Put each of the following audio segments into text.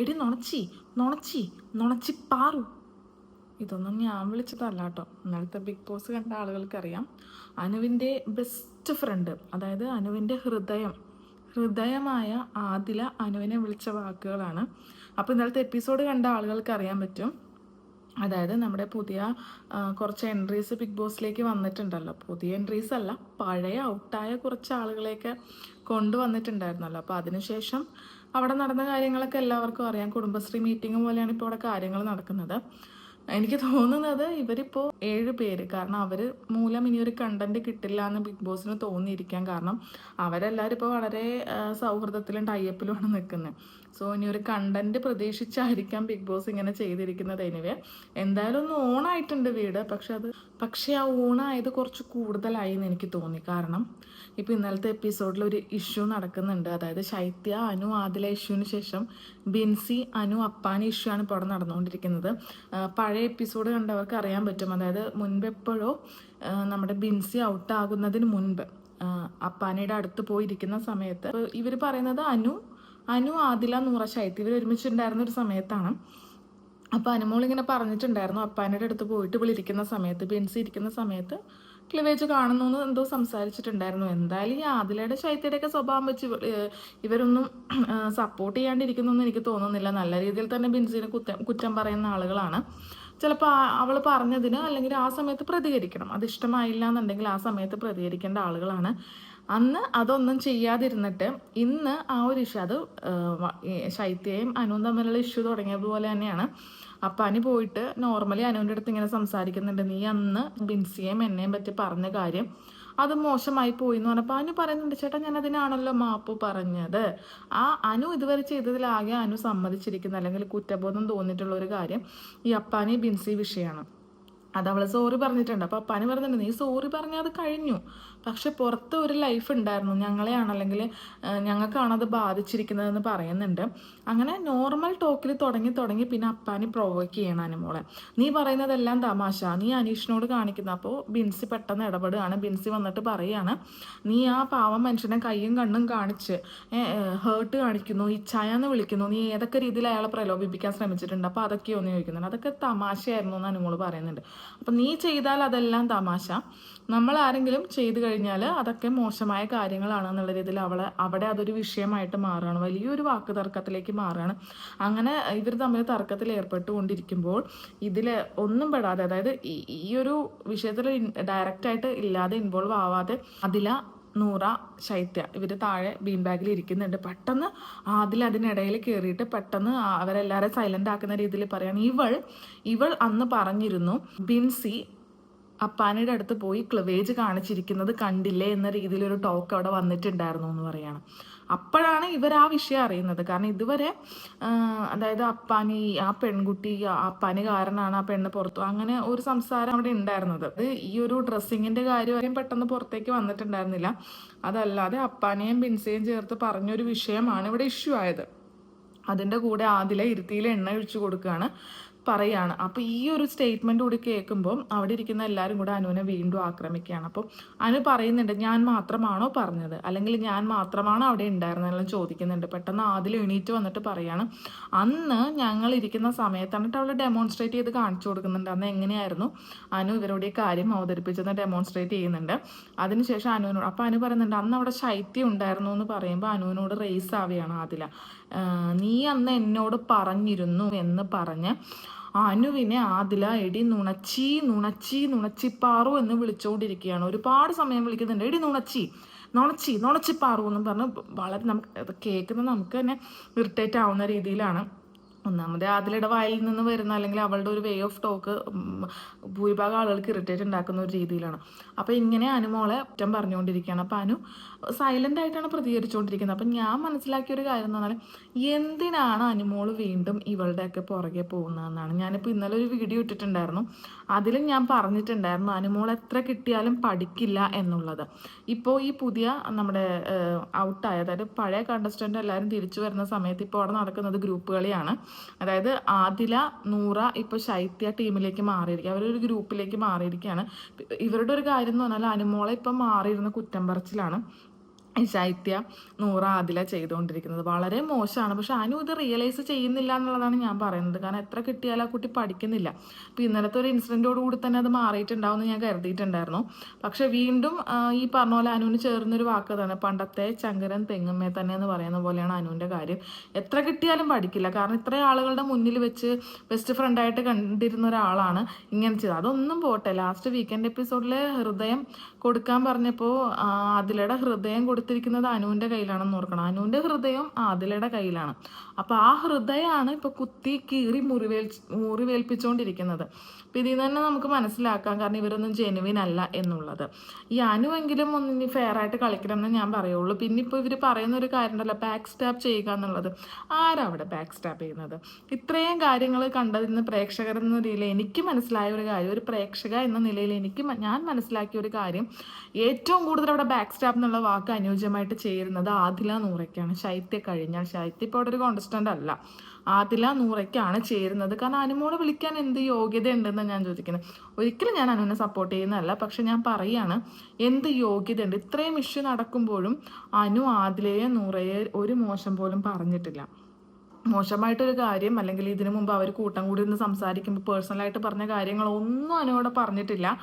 എടി നുണച്ചി നുണച്ചി നുണച്ചി പാറു. ഇതൊന്നും ഞാൻ വിളിച്ചതല്ല കേട്ടോ. ഇന്നലത്തെ ബിഗ് ബോസ് കണ്ട ആളുകൾക്കറിയാം. അനുവിന്റെ ബെസ്റ്റ് ഫ്രണ്ട് അതായത് അനുവിന്റെ ഹൃദയം ഹൃദയമായ ആദില അനുവിനെ വിളിച്ച വാക്കുകളാണ്. അപ്പോൾ ഇന്നലത്തെ എപ്പിസോഡ് കണ്ട ആളുകൾക്ക് അറിയാൻ പറ്റും. അതായത് നമ്മുടെ പുതിയ കുറച്ച് എൻട്രീസ് ബിഗ് ബോസിലേക്ക് വന്നിട്ടുണ്ടല്ലോ. പുതിയ എൻട്രീസ് അല്ല പഴയ ഔട്ടായ കുറച്ച് ആളുകളെയൊക്കെ കൊണ്ടുവന്നിട്ടുണ്ടായിരുന്നല്ലോ. അപ്പോൾ അതിനുശേഷം അവിടെ നടന്ന കാര്യങ്ങളൊക്കെ എല്ലാവർക്കും അറിയാം. കുടുംബശ്രീ മീറ്റിംഗ് പോലെയാണ് ഇപ്പോൾ അവിടെ കാര്യങ്ങൾ നടക്കുന്നത്. എനിക്ക് തോന്നുന്നത് ഇവരിപ്പോൾ ഏഴ് പേര്. കാരണം അവർ മൂലം ഇനി ഒരു കണ്ടന്റ് കിട്ടില്ല എന്ന് ബിഗ് ബോസിന് തോന്നിയിരിക്കാം. കാരണം അവരെല്ലാവരും ഇപ്പോൾ വളരെ സൗഹൃദത്തിലും ടൈപ്പിലുമാണ് നിൽക്കുന്നത് സോ ഇനി ഒരു കണ്ടന്റ് പ്രതീക്ഷിച്ചായിരിക്കാം ബിഗ് ബോസ് ഇങ്ങനെ ചെയ്തിരിക്കുന്നത് എനിവേ എന്തായാലും ഒന്ന് ഓണായിട്ടുണ്ട് വീട്. പക്ഷെ അത് പക്ഷേ ആ ഓണായത് കുറച്ച് കൂടുതലായി എന്ന് എനിക്ക് തോന്നി. കാരണം ഇപ്പോൾ ഇന്നലത്തെ എപ്പിസോഡിൽ ഒരു ഇഷ്യൂ നടക്കുന്നുണ്ട്. അതായത് ശൈത്യ അനു ആദില ഇഷ്യൂവിന് ശേഷം ബിൻസി അനു അപ്പാനി ഇഷ്യൂ ആണ് ഇപ്പോൾ അവിടെ നടന്നുകൊണ്ടിരിക്കുന്നത്. പഴയ എപ്പിസോഡ് കണ്ടവർക്ക് അറിയാൻ പറ്റും. അതായത് മുൻപെപ്പോഴോ നമ്മുടെ ബിൻസി ഔട്ടാകുന്നതിന് മുൻപ് അപ്പാനിയുടെ അടുത്ത് പോയിരിക്കുന്ന സമയത്ത് ഇവർ പറയുന്നത് അനു അനു ആദില നൂറ ശൈത്യ ഇവർ ഒരുമിച്ചുണ്ടായിരുന്ന ഒരു സമയത്താണ്. അപ്പോൾ അനുമോൾ ഇങ്ങനെ പറഞ്ഞിട്ടുണ്ടായിരുന്നു അപ്പാനയുടെ അടുത്ത് പോയിട്ട് വിളിരിക്കുന്ന സമയത്ത് ബെൻസി ഇരിക്കുന്ന സമയത്ത് ക്ലിവേജ് കാണുന്നു എന്ന് എന്തോ സംസാരിച്ചിട്ടുണ്ടായിരുന്നു. എന്തായാലും ഈ ആദിലയുടെ ശൈത്യയുടെയൊക്കെ സ്വഭാവം വെച്ച് ഇവരൊന്നും സപ്പോർട്ട് ചെയ്യാണ്ടിരിക്കുന്നു എന്ന് എനിക്ക് തോന്നുന്നില്ല. നല്ല രീതിയിൽ തന്നെ ബിൻസിനെ കുറ്റം കുറ്റം പറയുന്ന ആളുകളാണ്. ചിലപ്പോൾ അവൾ പറഞ്ഞതിന് അല്ലെങ്കിൽ ആ സമയത്ത് പ്രതികരിക്കണം. അത് ഇഷ്ടമായില്ല എന്നുണ്ടെങ്കിൽ ആ സമയത്ത് പ്രതികരിക്കേണ്ട ആളുകളാണ്. അന്ന് അതൊന്നും ചെയ്യാതിരുന്നിട്ട് ഇന്ന് ആ ഒരു ഇഷ്യൂ അത് ശൈത്യയും അനുവും തമ്മിലുള്ള ഇഷ്യൂ തുടങ്ങിയതുപോലെ തന്നെയാണ്. അപ്പം അനി പോയിട്ട് നോർമലി അനുവിന്റെ അടുത്ത് ഇങ്ങനെ സംസാരിക്കുന്നുണ്ട് നീ അന്ന് ബിൻസിയേയും എന്നെയും പറ്റി പറഞ്ഞ കാര്യം അത് മോശമായി പോയി എന്ന് പറഞ്ഞപ്പോൾ അനു പറയുന്നുണ്ട് ചേട്ടാ ഞാൻ അതിനാണല്ലോ മാപ്പ് പറഞ്ഞത്. ആ അനു ഇതുവരെ ചെയ്തതിലാകെ അനു സമ്മതിച്ചിരിക്കുന്ന അല്ലെങ്കിൽ കുറ്റബോധം തോന്നിയിട്ടുള്ള ഒരു കാര്യം ഈ അപ്പാനി ബിൻസി വിഷയമാണ്. അത് അവൾ സോറി പറഞ്ഞിട്ടുണ്ട്. അപ്പോൾ അപ്പാനി പറഞ്ഞിട്ടുണ്ട് നീ സോറി പറഞ്ഞാൽ അത് കഴിഞ്ഞു. പക്ഷെ പുറത്ത് ഒരു ലൈഫ് ഉണ്ടായിരുന്നു. ഞങ്ങളെയാണ് അല്ലെങ്കിൽ ഞങ്ങൾക്കാണ് അത് ബാധിച്ചിരിക്കുന്നതെന്ന് പറയുന്നുണ്ട്. അങ്ങനെ നോർമൽ ടോക്കിൽ തുടങ്ങി തുടങ്ങി പിന്നെ അപ്പാനി പ്രൊവോക്ക് ചെയ്യണം അനുമോളെ നീ പറയുന്നതെല്ലാം തമാശ. നീ അനീഷിനോട് കാണിക്കുന്ന അപ്പോൾ ബിൻസി പെട്ടെന്ന് ഇടപെടുകയാണ്. ബിൻസി വന്നിട്ട് പറയുകയാണ് നീ ആ പാവം മനുഷ്യനെ കയ്യും കണ്ണും കാണിച്ച് ഹേർട്ട് കാണിക്കുന്നു ഇച്ഛായെന്ന് വിളിക്കുന്നു. നീ ഏതൊക്കെ രീതിയിൽ അയാളെ പ്രലോഭിപ്പിക്കാൻ ശ്രമിച്ചിട്ടുണ്ട്? അപ്പോൾ അതൊക്കെയോ എന്ന് ചോദിക്കുന്നുണ്ട്. അതൊക്കെ തമാശയായിരുന്നു എന്ന് അനുമോൾ പറയുന്നുണ്ട്. അപ്പം നീ ചെയ്താൽ അതെല്ലാം തമാശ. നമ്മൾ ആരെങ്കിലും ചെയ്തു കഴിഞ്ഞാൽ അതൊക്കെ മോശമായ കാര്യങ്ങളാണ് എന്നുള്ള രീതിയിൽ അവളെ അവിടെ അതൊരു വിഷയമായിട്ട് മാറുകയാണ്. വലിയൊരു വാക്ക് തർക്കത്തിലേക്ക് മാറുകയാണ്. അങ്ങനെ ഇവർ തമ്മിൽ തർക്കത്തിൽ ഏർപ്പെട്ടുകൊണ്ടിരിക്കുമ്പോൾ ഇതിൽ ഒന്നും പെടാതെ അതായത് ഈ- ഒരു വിഷയത്തിൽ ഡയറക്റ്റായിട്ട് ഇല്ലാതെ ഇൻവോൾവ് ആവാതെ അതില നൂറ ശൈത്യ ഇവർ താഴെ ബീൻ ബാഗിൽ ഇരിക്കുന്നുണ്ട്. പെട്ടെന്ന് ആദിൽ അതിനിടയിൽ കയറിയിട്ട് പെട്ടെന്ന് അവരെല്ലാവരും സൈലന്റ് ആക്കുന്ന രീതിയിൽ പറയാണ്. ഇവൾ ഇവൾ അന്ന് പറഞ്ഞിരുന്നു ബിൻസി അപ്പാനയുടെ അടുത്ത് പോയി ക്ലവേജ് കാണിച്ചിരിക്കുന്നത് കണ്ടില്ലേ എന്ന രീതിയിലൊരു ടോക്ക് അവിടെ വന്നിട്ടുണ്ടായിരുന്നു എന്ന് പറയാണ്. അപ്പോഴാണ് ഇവർ ആ വിഷയം അറിയുന്നത്. കാരണം ഇതുവരെ അതായത് അപ്പാനി ആ പെൺകുട്ടി അപ്പാനി കാരണമാണ് ആ പെണ്ണ് പുറത്തു അങ്ങനെ ഒരു സംസാരം അവിടെ ഉണ്ടായിരുന്നത്. അത് ഈ ഒരു ഡ്രസ്സിങ്ങിന്റെ കാര്യം പെട്ടെന്ന് പുറത്തേക്ക് വന്നിട്ടുണ്ടായിരുന്നില്ല. അതല്ലാതെ അപ്പാനെയും ബിൻസയും ചേർത്ത് പറഞ്ഞൊരു വിഷയമാണ് ഇവിടെ ഇഷ്യൂ ആയത്. അതിന്റെ കൂടെ ആദില ഇരുത്തിയിൽ എണ്ണ ഒഴിച്ചു കൊടുക്കുകയാണ്. പറയാണ്. അപ്പോൾ ഈ ഒരു സ്റ്റേറ്റ്മെന്റ് കൂടി കേൾക്കുമ്പോൾ അവിടെ ഇരിക്കുന്ന എല്ലാവരും കൂടെ അനുവിനെ വീണ്ടും ആക്രമിക്കുകയാണ്. അപ്പോൾ അനു പറയുന്നുണ്ട് ഞാൻ മാത്രമാണോ പറഞ്ഞത്? അല്ലെങ്കിൽ ഞാൻ മാത്രമാണോ അവിടെ ഉണ്ടായിരുന്നതെന്ന് ചോദിക്കുന്നുണ്ട്. പെട്ടെന്ന് ആദ്യം എണീറ്റ് വന്നിട്ട് പറയാണ് അന്ന് ഞങ്ങൾ ഇരിക്കുന്ന സമയത്താണ് എന്നിട്ട് അവൾ ഡെമോൺസ്ട്രേറ്റ് ചെയ്ത് കാണിച്ചു കൊടുക്കുന്നുണ്ട്. അന്ന് എങ്ങനെയായിരുന്നു അനു ഇവരോട് ഈ കാര്യം അവതരിപ്പിച്ചെന്ന് ഡെമോൺസ്ട്രേറ്റ് ചെയ്യുന്നുണ്ട്. അതിനുശേഷം അനുവിനോട് അപ്പോൾ അനു പറയുന്നുണ്ട് അന്ന് അവിടെ ശൈത്യം ഉണ്ടായിരുന്നു എന്ന് പറയുമ്പോൾ അനുവിനോട് റേസ് ആവുകയാണ് ആദില. നീ അന്ന് എന്നോട് പറഞ്ഞിരുന്നു എന്ന് പറഞ്ഞ് അനുവിനെ ആദില എടി നുണച്ചി നുണച്ചി നുണച്ചിപ്പാറു എന്ന് വിളിച്ചുകൊണ്ടിരിക്കുകയാണ് ഒരുപാട് സമയം വിളിക്കുന്നുണ്ട്. എടി നുണച്ചി നുണച്ചി നുണച്ചിപ്പാറു എന്നും പറഞ്ഞ് വളരെ നമുക്ക് കേൾക്കുന്നത് നമുക്ക് തന്നെ ഇറിറ്റേറ്റ് ആവുന്ന രീതിയിലാണ്. ഒന്നാമത് ആദിലയുടെ വായിൽ നിന്ന് വരുന്ന അല്ലെങ്കിൽ അവളുടെ ഒരു വേ ഓഫ് ടോക്ക് ഭൂരിഭാഗം ആളുകൾക്ക് ഇറിറ്റേറ്റ് ഉണ്ടാക്കുന്ന ഒരു രീതിയിലാണ്. അപ്പോൾ ഇങ്ങനെ അനുമോളെ കുറ്റം പറഞ്ഞുകൊണ്ടിരിക്കുകയാണ്. അപ്പോൾ അനു സൈലന്റ് ആയിട്ടാണ് പ്രതികരിച്ചുകൊണ്ടിരിക്കുന്നത്. അപ്പം ഞാൻ മനസ്സിലാക്കിയ ഒരു കാര്യം എന്ന് പറഞ്ഞാൽ എന്തിനാണ് അനുമോൾ വീണ്ടും ഇവളുടെയൊക്കെ പുറകെ പോകുന്നതെന്നാണ്. ഞാനിപ്പോൾ ഇന്നലെ ഒരു വീഡിയോ ഇട്ടിട്ടുണ്ടായിരുന്നു. അതിലും ഞാൻ പറഞ്ഞിട്ടുണ്ടായിരുന്നു അനുമോൾ എത്ര കിട്ടിയാലും പഠിക്കില്ല എന്നുള്ളത്. ഇപ്പോൾ ഈ പുതിയ നമ്മുടെ ഔട്ടായ അതായത് പഴയ കണ്ടസ്റ്റന്റ് എല്ലാവരും തിരിച്ചു വരുന്ന സമയത്ത് ഇപ്പോൾ അവിടെ നടക്കുന്നത് ഗ്രൂപ്പ് കളിയാണ്. അതായത് ആദില നൂറ ഇപ്പോൾ ശൈത്യ ടീമിലേക്ക് മാറിയിരിക്കുക അവരൊരു ഗ്രൂപ്പിലേക്ക് മാറിയിരിക്കുകയാണ് ഇവരുടെ ഒരു കാര്യം എന്ന് പറഞ്ഞാൽ അനുമോളെ ഇപ്പം മാറിയിരുന്ന കുറ്റം പറച്ചിലാണ്. ശൈത്യ നൂറ അതില ചെയ്തുകൊണ്ടിരിക്കുന്നത്. വളരെ മോശമാണ്. പക്ഷെ അനു ഇത് റിയലൈസ് ചെയ്യുന്നില്ല എന്നുള്ളതാണ് ഞാൻ പറയുന്നത്. കാരണം എത്ര കിട്ടിയാലും ആ കുട്ടി പഠിക്കുന്നില്ല. അപ്പോൾ ഇന്നലത്തെ ഒരു ഇൻസിഡന്റോട് കൂടി തന്നെ അത് മാറിയിട്ടുണ്ടാവും ഞാൻ കരുതിയിട്ടുണ്ടായിരുന്നു. പക്ഷെ വീണ്ടും ഈ പറഞ്ഞ പോലെ അനുവിന് ചേർന്നൊരു വാക്ക് തന്നെ പണ്ടത്തെ ചങ്കരൻ തെങ്ങുമേ തന്നെ എന്ന് പറയുന്ന പോലെയാണ് അനുവിന്റെ കാര്യം. എത്ര കിട്ടിയാലും പഠിക്കില്ല. കാരണം ഇത്രയും ആളുകളുടെ മുന്നിൽ വെച്ച് ബെസ്റ്റ് ഫ്രണ്ടായിട്ട് കണ്ടിരുന്ന ഒരാളാണ് ഇങ്ങനെ ചെയ്തത്. അതൊന്നും പോട്ടെ. ലാസ്റ്റ് വീക്കെൻഡ് എപ്പിസോഡിലെ ഹൃദയം കൊടുക്കാൻ പറഞ്ഞപ്പോൾ അതിലയുടെ ഹൃദയം കൊടുത്തിരിക്കുന്നത് അനുവിന്റെ കയ്യിലാണെന്ന് ഓർക്കണം. അനുവിന്റെ ഹൃദയം ആദിലയുടെ കയ്യിലാണ്. അപ്പോൾ ആ ഹൃദയമാണ് ഇപ്പോൾ കുത്തി കീറി മുറിവേൽ മുറിവേൽപ്പിച്ചുകൊണ്ടിരിക്കുന്നത് അപ്പോൾ ഇതിൽ തന്നെ നമുക്ക് മനസ്സിലാക്കാം കാരണം ഇവരൊന്നും ജെനുവിൻ അല്ല എന്നുള്ളത്. ഈ അനുവെങ്കിലും ഒന്ന് ഇനി ഫെയർ ആയിട്ട് കളിക്കണം ഞാൻ പറയുള്ളൂ. പിന്നെ ഇപ്പോൾ ഇവർ പറയുന്ന ഒരു കാര്യം ഉണ്ടല്ലോ ബാക്ക് സ്റ്റാപ്പ് ചെയ്യുക എന്നുള്ളത്. ആരാ അവിടെ ബാക്ക് സ്റ്റാപ്പ് ചെയ്യുന്നത്? ഇത്രയും കാര്യങ്ങൾ കണ്ടതിൽ നിന്ന് പ്രേക്ഷകർ എന്ന നിലയിൽ എനിക്ക് മനസ്സിലായ ഒരു കാര്യം ഒരു പ്രേക്ഷക എന്ന നിലയിൽ എനിക്ക് ഞാൻ മനസ്സിലാക്കിയ ഒരു കാര്യം ഏറ്റവും കൂടുതൽ അവിടെ ബാക്ക് സ്റ്റാപ്പ് എന്നുള്ള വാക്ക് അനുയോജ്യമായിട്ട് ചേരുന്നത് ആദില നൂറയ്ക്കാണ്. ശൈത്യ കഴിഞ്ഞാൽ ശൈത്യ ഇപ്പോൾ അവിടെ ഒരു കോൺസ്റ്റന്റ് അല്ല. ആദില നൂറയ്ക്കാണ് ചേരുന്നത്. കാരണം അനുമോളെ വിളിക്കാൻ എന്ത് യോഗ്യത ഉണ്ടെന്ന് ഞാൻ ചോദിക്കുന്നത്. ഒരിക്കലും ഞാൻ അനുവിനെ സപ്പോർട്ട് ചെയ്യുന്നതല്ല. പക്ഷെ ഞാൻ പറയാണ് എന്ത് യോഗ്യത ഉണ്ട് ഇത്രയും ഇഷ്യൂ നടക്കുമ്പോഴും അനു ആദിലയെ നൂറയെ ഒരു മോശം പോലും പറഞ്ഞിട്ടില്ല. മോശമായിട്ടൊരു കാര്യം അല്ലെങ്കിൽ ഇതിനു മുമ്പ് അവർ കൂട്ടം കൂടി നിന്ന് സംസാരിക്കുമ്പോൾ പേഴ്സണലായിട്ട് പറഞ്ഞ കാര്യങ്ങളൊന്നും അനുവിടെ പറഞ്ഞിട്ടില്ല.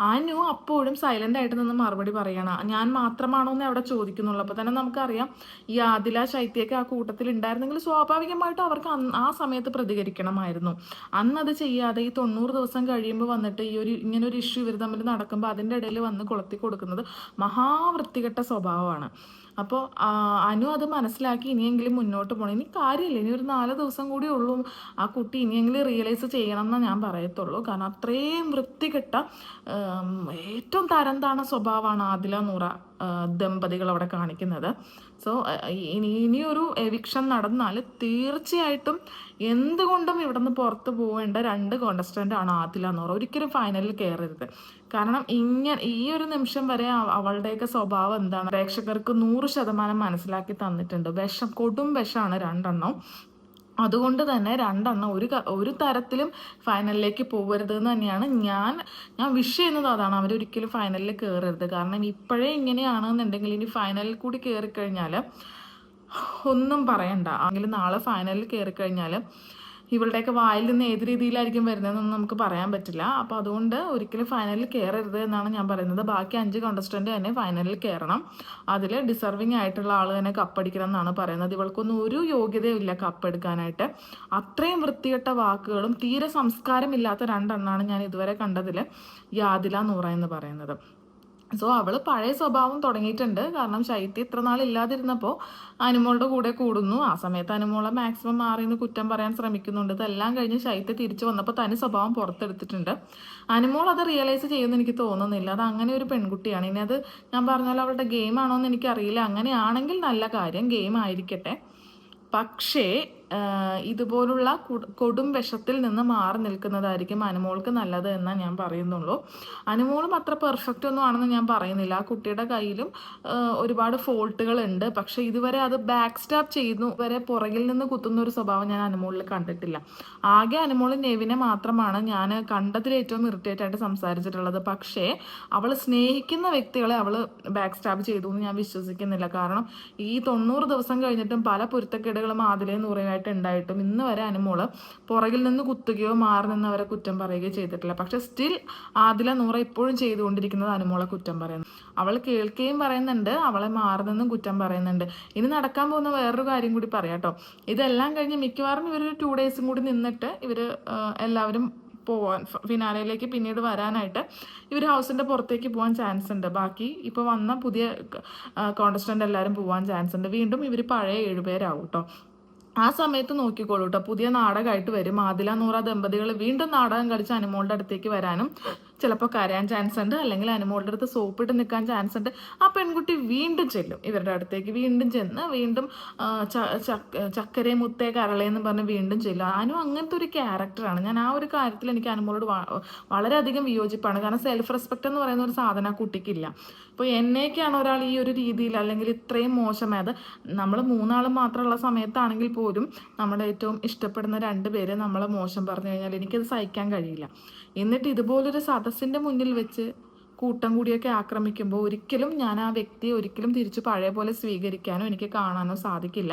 അനു അപ്പോഴും സൈലന്റ് ആയിട്ട് നിന്ന് മറുപടി പറയണം. ഞാൻ മാത്രമാണോ എന്ന് അവിടെ ചോദിക്കുന്നുള്ളൂ. അപ്പോൾ തന്നെ നമുക്കറിയാം ഈ ആദില ശൈത്യൊക്കെ ആ കൂട്ടത്തിൽ ഉണ്ടായിരുന്നെങ്കിൽ സ്വാഭാവികമായിട്ടും അവർക്ക് ആ സമയത്ത് പ്രതികരിക്കണമായിരുന്നു. അന്ന് അത് ചെയ്യാതെ ഈ തൊണ്ണൂറ് ദിവസം കഴിയുമ്പോൾ വന്നിട്ട് ഈ ഒരു ഇങ്ങനെ ഒരു ഇഷ്യൂ ഇവർ തമ്മിൽ നടക്കുമ്പോൾ അതിന്റെ ഇടയിൽ വന്ന് കൊളുത്തി കൊടുക്കുന്നത് മഹാവൃത്തികെട്ട സ്വഭാവമാണ്. അപ്പോൾ അനു അത് മനസ്സിലാക്കി ഇനിയെങ്കിലും മുന്നോട്ട് പോകണം ഇനി കാര്യമില്ല. ഇനി ഒരു നാല് ദിവസം കൂടി ഉള്ളൂ. ആ കുട്ടി ഇനിയെങ്കിലും റിയലൈസ് ചെയ്യണം എന്നേ ഞാൻ പറയത്തുള്ളൂ. കാരണം അത്രയും വൃത്തികെട്ട ഏറ്റവും തരം താണ സ്വഭാവമാണ് ആദില നൂറ ദമ്പതികൾ അവിടെ കാണിക്കുന്നത്. സോ ഇനി ഇനിയൊരു എവിക്ഷൻ നടന്നാൽ തീർച്ചയായിട്ടും എന്തുകൊണ്ടും ഇവിടെ നിന്ന് പുറത്ത് പോവേണ്ട രണ്ട് കോണ്ടസ്റ്റന്റ് ആണ് ആദില നൂറ. ഒരിക്കലും ഫൈനലിൽ കയറരുത് കാരണം ഇങ്ങനെ ഈ ഒരു നിമിഷം വരെ അവ- അവളുടെയൊക്കെ സ്വഭാവം എന്താണ്? പ്രേക്ഷകർക്ക് നൂറ് ശതമാനം മനസ്സിലാക്കി തന്നിട്ടുണ്ട്. വിഷം കൊടും വിഷമാണ് രണ്ടെണ്ണം. അതുകൊണ്ട് തന്നെ രണ്ടെണ്ണം ഒരു ഒരു തരത്തിലും ഫൈനലിലേക്ക് പോകരുത് എന്ന് തന്നെയാണ് ഞാൻ ഞാൻ വിഷ് ചെയ്യുന്നത് അതാണ്. അവരൊരിക്കലും ഫൈനലിൽ കയറരുത് കാരണം ഇപ്പോഴേ ഇങ്ങനെയാണെന്നുണ്ടെങ്കിൽ ഇനി ഫൈനലിൽ കൂടി കയറിക്കഴിഞ്ഞാൽ ഒന്നും പറയണ്ട. അല്ലെങ്കിൽ നാളെ ഫൈനലിൽ കയറിക്കഴിഞ്ഞാൽ ഇവളുടെയൊക്കെ വായിൽ നിന്ന് ഏത് രീതിയിലായിരിക്കും വരുന്നതെന്നൊന്നും നമുക്ക് പറയാൻ പറ്റില്ല. അപ്പോൾ അതുകൊണ്ട് ഒരിക്കലും ഫൈനലിൽ കയറരുത് എന്നാണ് ഞാൻ പറയുന്നത്. ബാക്കി അഞ്ച് കോണ്ടസ്റ്റന്റ് തന്നെ ഫൈനലിൽ കയറണം അതിൽ ഡിസർവിങ് ആയിട്ടുള്ള ആൾ തന്നെ കപ്പടിക്കണം എന്നാണ് പറയുന്നത്. ഇവൾക്കൊന്നും ഒരു യോഗ്യതയും ഇല്ല കപ്പെടുക്കാനായിട്ട് അത്രയും വൃത്തികെട്ട വാക്കുകളും തീരെ സംസ്കാരമില്ലാത്ത രണ്ടെണ്ണമാണ് ഞാൻ ഇതുവരെ കണ്ടതിൽ യാതില നൂറ എന്ന് പറയുന്നത്. സോ അവൾ പഴയ സ്വഭാവം തുടങ്ങിയിട്ടുണ്ട്. കാരണം ശൈത്യ ഇത്ര നാൾ ഇല്ലാതിരുന്നപ്പോൾ അനുമോളുടെ കൂടെ കൂടുന്നു. ആ സമയത്ത് അനുമോളെ മാക്സിമം മാറി നിന്ന് കുറ്റം പറയാൻ ശ്രമിക്കുന്നുണ്ട്. ഇതെല്ലാം കഴിഞ്ഞ് ശൈത്യ തിരിച്ചു വന്നപ്പോൾ തനി സ്വഭാവം പുറത്തെടുത്തിട്ടുണ്ട്. അനുമോൾ അത് റിയലൈസ് ചെയ്യുമെന്ന് എനിക്ക് തോന്നുന്നില്ല. അത് അങ്ങനെ ഒരു പെൺകുട്ടിയാണ്. ഇനി അത് ഞാൻ പറഞ്ഞാൽ അവളുടെ ഗെയിം ആണോ എന്ന് എനിക്കറിയില്ല. അങ്ങനെയാണെങ്കിൽ നല്ല കാര്യം. ഗെയിം ആയിരിക്കട്ടെ. പക്ഷേ ഇതുപോലുള്ള കൊടും വിഷത്തിൽ നിന്ന് മാറി നിൽക്കുന്നതായിരിക്കും അനുമോൾക്ക് നല്ലത് എന്ന് ഞാൻ പറയുന്നുള്ളൂ. അനുമോളും അത്ര പെർഫെക്റ്റ് ഒന്നും ആണെന്ന് ഞാൻ പറയുന്നില്ല. ആ കുട്ടിയുടെ കയ്യിലും ഒരുപാട് ഫോൾട്ടുകൾ ഉണ്ട്. പക്ഷെ ഇതുവരെ അത് ബാക്ക് സ്റ്റാപ്പ് ചെയ്യുന്നു വരെ പുറകിൽ നിന്ന് കുത്തുന്ന ഒരു സ്വഭാവം ഞാൻ അനുമോളിൽ കണ്ടിട്ടില്ല. ആകെ അനുമോൾ നെവിനെ മാത്രമാണ് ഞാൻ കണ്ടതിൽ ഏറ്റവും ഇറിറ്റേറ്റ് ആയിട്ട് സംസാരിച്ചിട്ടുള്ളത്. പക്ഷേ അവൾ സ്നേഹിക്കുന്ന വ്യക്തികളെ അവൾ ബാക്ക് സ്റ്റാപ്പ് ചെയ്തു എന്ന് ഞാൻ വിശ്വസിക്കുന്നില്ല. കാരണം ഈ തൊണ്ണൂറ് ദിവസം കഴിഞ്ഞിട്ടും പല പൊരുത്തക്കേടുകളും ആദിലേ നൂറിനായിട്ട് ഉണ്ടായിട്ടും ഇന്ന് വരെ അനുമോൾ പുറകിൽ നിന്ന് കുത്തുകയോ മാറി നിന്ന് അവരെ കുറ്റം പറയുകയോ ചെയ്തിട്ടില്ല. പക്ഷെ സ്റ്റിൽ ആദില നൂറ ഇപ്പോഴും ചെയ്തുകൊണ്ടിരിക്കുന്നത് അനുമോളെ കുറ്റം പറയുന്നു. അവൾ കേൾക്കുകയും പറയുന്നുണ്ട് അവളെ മാറി നിന്നും കുറ്റം പറയുന്നുണ്ട്. ഇനി നടക്കാൻ പോകുന്ന വേറൊരു കാര്യം കൂടി പറയാം കേട്ടോ. ഇതെല്ലാം കഴിഞ്ഞ് മിക്കവാറും ഇവർ ടു ഡേയ്സും കൂടി നിന്നിട്ട് ഇവർ എല്ലാവരും പോവാൻ ഫിനാലയിലേക്ക് പിന്നീട് വരാനായിട്ട് ഇവർ ഹൗസിന്റെ പുറത്തേക്ക് പോകാൻ ചാൻസ് ഉണ്ട്. ബാക്കി ഇപ്പോൾ വന്ന പുതിയ കോണ്ടസ്റ്റന്റ് എല്ലാവരും പോകാൻ ചാൻസ് ഉണ്ട്. വീണ്ടും ഇവർ പഴയ ഏഴുപേരാവും കേട്ടോ. ആ സമയത്ത് നോക്കിക്കോളൂ കേട്ടോ പുതിയ നാടകമായിട്ട് വരും. ആദില നൂറ ദമ്പതികൾ വീണ്ടും നാടകം കളിച്ച് അനുമോളുടെ അടുത്തേക്ക് വരാനും ചിലപ്പോൾ കരയാൻ ചാൻസ് ഉണ്ട്. അല്ലെങ്കിൽ അനുമോളുടെ അടുത്ത് സോപ്പിട്ട് നിൽക്കാൻ ചാൻസ് ഉണ്ട്. ആ പെൺകുട്ടി വീണ്ടും ചെല്ലും. ഇവരുടെ അടുത്തേക്ക് വീണ്ടും ചെന്ന് വീണ്ടും ചക്കരെ മുത്തേ കരളേന്ന് പറഞ്ഞ് വീണ്ടും ചെല്ലും. അനു അങ്ങനത്തെ ഒരു ക്യാരക്ടറാണ് ഞാൻ ആ ഒരു കാര്യത്തിൽ എനിക്ക് അനുമോളോട് വളരെയധികം വിയോജിപ്പാണ്. കാരണം സെൽഫ് റെസ്പെക്റ്റ് എന്ന് പറയുന്ന ഒരു സാധനം ആ കുട്ടിക്കില്ല. ഇപ്പോൾ എന്നേക്കാണ് ഒരാൾ ഈ ഒരു രീതിയിൽ അല്ലെങ്കിൽ ഇത്രയും മോശമായത്. നമ്മൾ മൂന്നാളും മാത്രമുള്ള സമയത്താണെങ്കിൽ പോലും നമ്മുടെ ഏറ്റവും ഇഷ്ടപ്പെടുന്ന രണ്ട് പേര് നമ്മളെ മോശം പറഞ്ഞു കഴിഞ്ഞാൽ എനിക്കത് സഹിക്കാൻ കഴിയില്ല. എന്നിട്ട് ഇതുപോലൊരു സദസ്സിന്റെ മുന്നിൽ വെച്ച് കൂട്ടം കൂടിയൊക്കെ ആക്രമിക്കുമ്പോൾ ഒരിക്കലും ഞാൻ ആ വ്യക്തിയെ ഒരിക്കലും തിരിച്ച് പഴയ പോലെ സ്വീകരിക്കാനോ എനിക്ക് കാണാനോ സാധിക്കില്ല.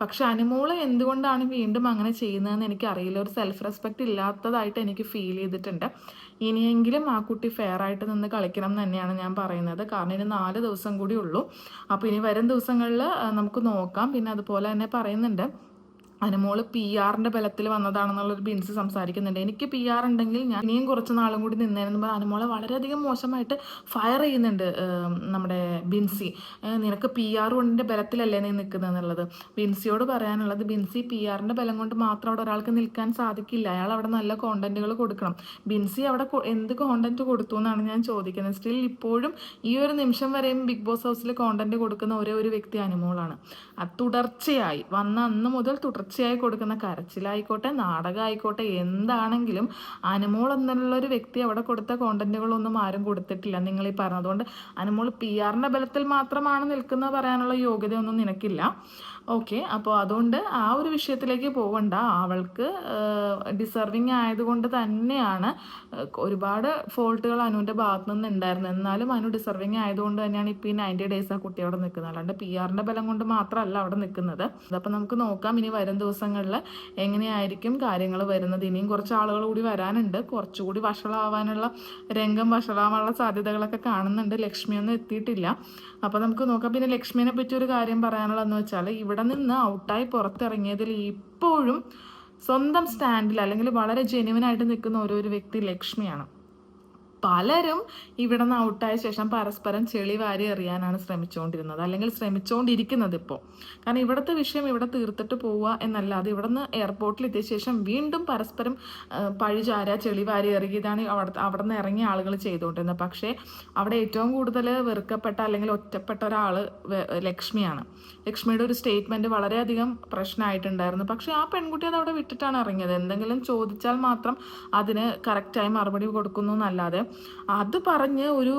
പക്ഷെ അനുമോൾ എന്തുകൊണ്ടാണ് വീണ്ടും അങ്ങനെ ചെയ്യുന്നതെന്ന് എനിക്ക് അറിയില്ല ഒരു സെൽഫ് റെസ്പെക്റ്റ് ഇല്ലാത്തതായിട്ട് എനിക്ക് ഫീൽ ചെയ്തിട്ടുണ്ട്. ഇനിയെങ്കിലും ആ കുട്ടി ഫെയർ ആയിട്ട് നിന്ന് കളിക്കണം എന്ന് തന്നെയാണ് ഞാൻ പറയുന്നത്. കാരണം ഇനി നാല് ദിവസം കൂടി ഉള്ളൂ. അപ്പോൾ ഇനി വരും ദിവസങ്ങളിൽ നമുക്ക് നോക്കാം. പിന്നെ അതുപോലെ തന്നെ പറയുന്നുണ്ട് അനുമോൾ പി ആറിന്റെ ബലത്തിൽ വന്നതാണെന്നുള്ളൊരു ബിൻസ് സംസാരിക്കുന്നുണ്ട്. എനിക്ക് പി ആർ ഉണ്ടെങ്കിൽ ഞാൻ ഇനിയും കുറച്ച് നാളും കൂടി നിന്നേനെന്ന് പറഞ്ഞാൽ അനുമോളെ വളരെയധികം മോശമായിട്ട് ഫയർ ചെയ്യുന്നുണ്ട് നമ്മുടെ ബിൻസി. നിനക്ക് പി ആർ കൊണ്ടിന്റെ ബലത്തിലല്ലേ നീ നിൽക്കുന്നതെന്നുള്ളത് ബിൻസിയോട് പറയാനുള്ളത് ബിൻസി പി ആറിന്റെ ബലം കൊണ്ട് മാത്രം അവിടെ ഒരാൾക്ക് നിൽക്കാൻ സാധിക്കില്ല. അയാൾ അവിടെ നല്ല കോണ്ടന്റുകൾ കൊടുക്കണം. ബിൻസി അവിടെ എന്ത് കോണ്ടന്റ് കൊടുത്തു എന്നാണ് ഞാൻ ചോദിക്കുന്നത്. സ്റ്റിൽ ഇപ്പോഴും ഈ ഒരു നിമിഷം വരെയും ബിഗ് ബോസ് ഹൗസിൽ കോണ്ടന്റ് കൊടുക്കുന്ന ഒരേ ഒരു വ്യക്തി അനുമോളാണ് അത് തുടർച്ചയായി. വന്ന അന്ന് മുതൽ തുടർച്ചയായി കൊടുക്കുന്ന കരച്ചിലായിക്കോട്ടെ നാടകമായിക്കോട്ടെ എന്താണെങ്കിലും അനുമോൾ എന്നുള്ള ഒരു വ്യക്തി അവിടെ കൊടുത്ത കോണ്ടന്റുകളൊന്നും ആരും കൊടുത്തിട്ടില്ല. നിങ്ങൾ ഈ പറഞ്ഞതുകൊണ്ട് അനുമോൾ പി ആറിന്റെ ബലത്തിൽ മാത്രമാണ് നിൽക്കുന്നത് പറയാനുള്ള യോഗ്യതയൊന്നും നിനക്കില്ല. ഓക്കെ അപ്പോൾ അതുകൊണ്ട് ആ ഒരു വിഷയത്തിലേക്ക് പോകണ്ട അവൾക്ക് ഡിസർവിങ് ആയതുകൊണ്ട് തന്നെയാണ് ഒരുപാട് ഫോൾട്ടുകൾ അനുവിന്റെ ഭാഗത്തു നിന്ന് ഉണ്ടായിരുന്നു എന്നാലും അനു ഡിസർവിങ് ആയതുകൊണ്ട് തന്നെയാണ് ഇപ്പോൾ ഈ നയന്റി ഡേയ്സ് ആ കുട്ടി അവിടെ നിൽക്കുന്നത്. അല്ലാണ്ട് പി ആറിന്റെ ബലം കൊണ്ട് മാത്രമല്ല അവിടെ നിൽക്കുന്നത്. അപ്പോൾ നമുക്ക് നോക്കാം ഇനി വരും ദിവസങ്ങളിൽ എങ്ങനെയായിരിക്കും കാര്യങ്ങൾ വരുന്നത്. ഇനിയും കുറച്ച് ആളുകൾ കൂടി വരാനുണ്ട്. കുറച്ചുകൂടി വഷളാവാനുള്ള രംഗം വഷളാവാനുള്ള സാധ്യതകളൊക്കെ കാണുന്നുണ്ട്. ലക്ഷ്മിയൊന്നും എത്തിയിട്ടില്ല. അപ്പോൾ നമുക്ക് നോക്കാം. പിന്നെ ലക്ഷ്മിനെ പറ്റി ഒരു കാര്യം പറയാനുള്ളതെന്ന് വെച്ചാൽ ഇവിടെ നിന്ന് ഔട്ടായി പുറത്തിറങ്ങിയതിൽ ഇപ്പോഴും സ്വന്തം സ്റ്റാൻഡിൽ അല്ലെങ്കിൽ വളരെ ജെനുവിനായിട്ട് നിൽക്കുന്ന ഓരോ ഒരു വ്യക്തി ലക്ഷ്മിയാണ്. പലരും ഇവിടെ നിന്ന് ഔട്ടായ ശേഷം പരസ്പരം ചെളി വാരി എറിയാനാണ് ശ്രമിച്ചുകൊണ്ടിരുന്നത് അല്ലെങ്കിൽ ശ്രമിച്ചുകൊണ്ടിരിക്കുന്നത് ഇപ്പോൾ കാരണം ഇവിടുത്തെ വിഷയം ഇവിടെ തീർത്തിട്ട് പോവുക എന്നല്ലാതെ ഇവിടെ നിന്ന് എയർപോർട്ടിൽ എത്തിയ ശേഷം വീണ്ടും പരസ്പരം പഴിചാര ചെളി വാരി എറിയുക ഇതാണ് അവിടെ അവിടെ നിന്ന് ഇറങ്ങിയ ആളുകൾ ചെയ്തുകൊണ്ടിരുന്നത് പക്ഷേ അവിടെ ഏറ്റവും കൂടുതൽ വെറുക്കപ്പെട്ട അല്ലെങ്കിൽ ഒറ്റപ്പെട്ട ഒരാൾ ലക്ഷ്മിയാണ്. ലക്ഷ്മിയുടെ ഒരു സ്റ്റേറ്റ്മെന്റ് വളരെയധികം പ്രശ്നമായിട്ടുണ്ടായിരുന്നു. പക്ഷേ ആ പെൺകുട്ടി അത് അവിടെ വിട്ടിട്ടാണ് ഇറങ്ങിയത്. എന്തെങ്കിലും ചോദിച്ചാൽ മാത്രം അതിന് കറക്റ്റായി മറുപടി കൊടുക്കുന്നു എന്നല്ലാതെ അത് പറഞ്ഞ് ഒരു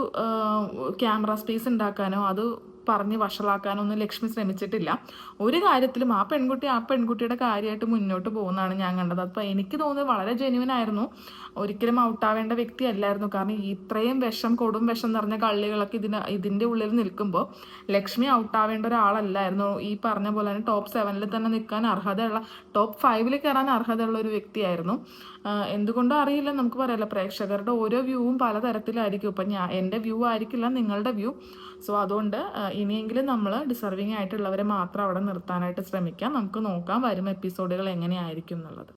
ക്യാമറ സ്പേസ് ഉണ്ടാക്കാനോ അത് പറഞ്ഞ് വഷളാക്കാനോ ഒന്നും ലക്ഷ്മി ശ്രമിച്ചിട്ടില്ല. ഒരു കാര്യത്തിലും ആ പെൺകുട്ടി ആ പെൺകുട്ടിയുടെ കാര്യമായിട്ട് മുന്നോട്ട് പോകുന്നതാണ് ഞാൻ കണ്ടത്. അപ്പോൾ എനിക്ക് തോന്നുന്നത് വളരെ ജെന്യുവൻ ആയിരുന്നു. ഒരിക്കലും ഔട്ടാവേണ്ട വ്യക്തി അല്ലായിരുന്നു കാരണം ഇത്രയും വിഷം കൊടും വിഷം നിറഞ്ഞ കള്ളികളൊക്കെ ഇതിന് ഇതിന്റെ ഉള്ളിൽ നിൽക്കുമ്പോൾ ലക്ഷ്മി ഔട്ടാവേണ്ട ഒരാളല്ലായിരുന്നു. ഈ പറഞ്ഞ പോലെ തന്നെ ടോപ്പ് സെവനിൽ തന്നെ നിൽക്കാൻ അർഹതയുള്ള ടോപ്പ് ഫൈവിൽ കയറാൻ അർഹതയുള്ള ഒരു വ്യക്തിയായിരുന്നു. എന്തുകൊണ്ടോ അറിയില്ല. നമുക്ക് പറയാമല്ലോ പ്രേക്ഷകരുടെ ഓരോ വ്യൂവും പലതരത്തിലായിരിക്കും. ഇപ്പം ഞാൻ എന്റെ വ്യൂ ആയിരിക്കില്ല നിങ്ങളുടെ വ്യൂ സോ അതുകൊണ്ട് ഇനിയെങ്കിലും നമ്മൾ ഡിസർവിങ് ആയിട്ടുള്ളവരെ മാത്രം അവിടെ നിർത്താനായിട്ട് ശ്രമിക്കാം. നമുക്ക് നോക്കാം വരും എപ്പിസോഡുകൾ എങ്ങനെയായിരിക്കും എന്നുള്ളത്.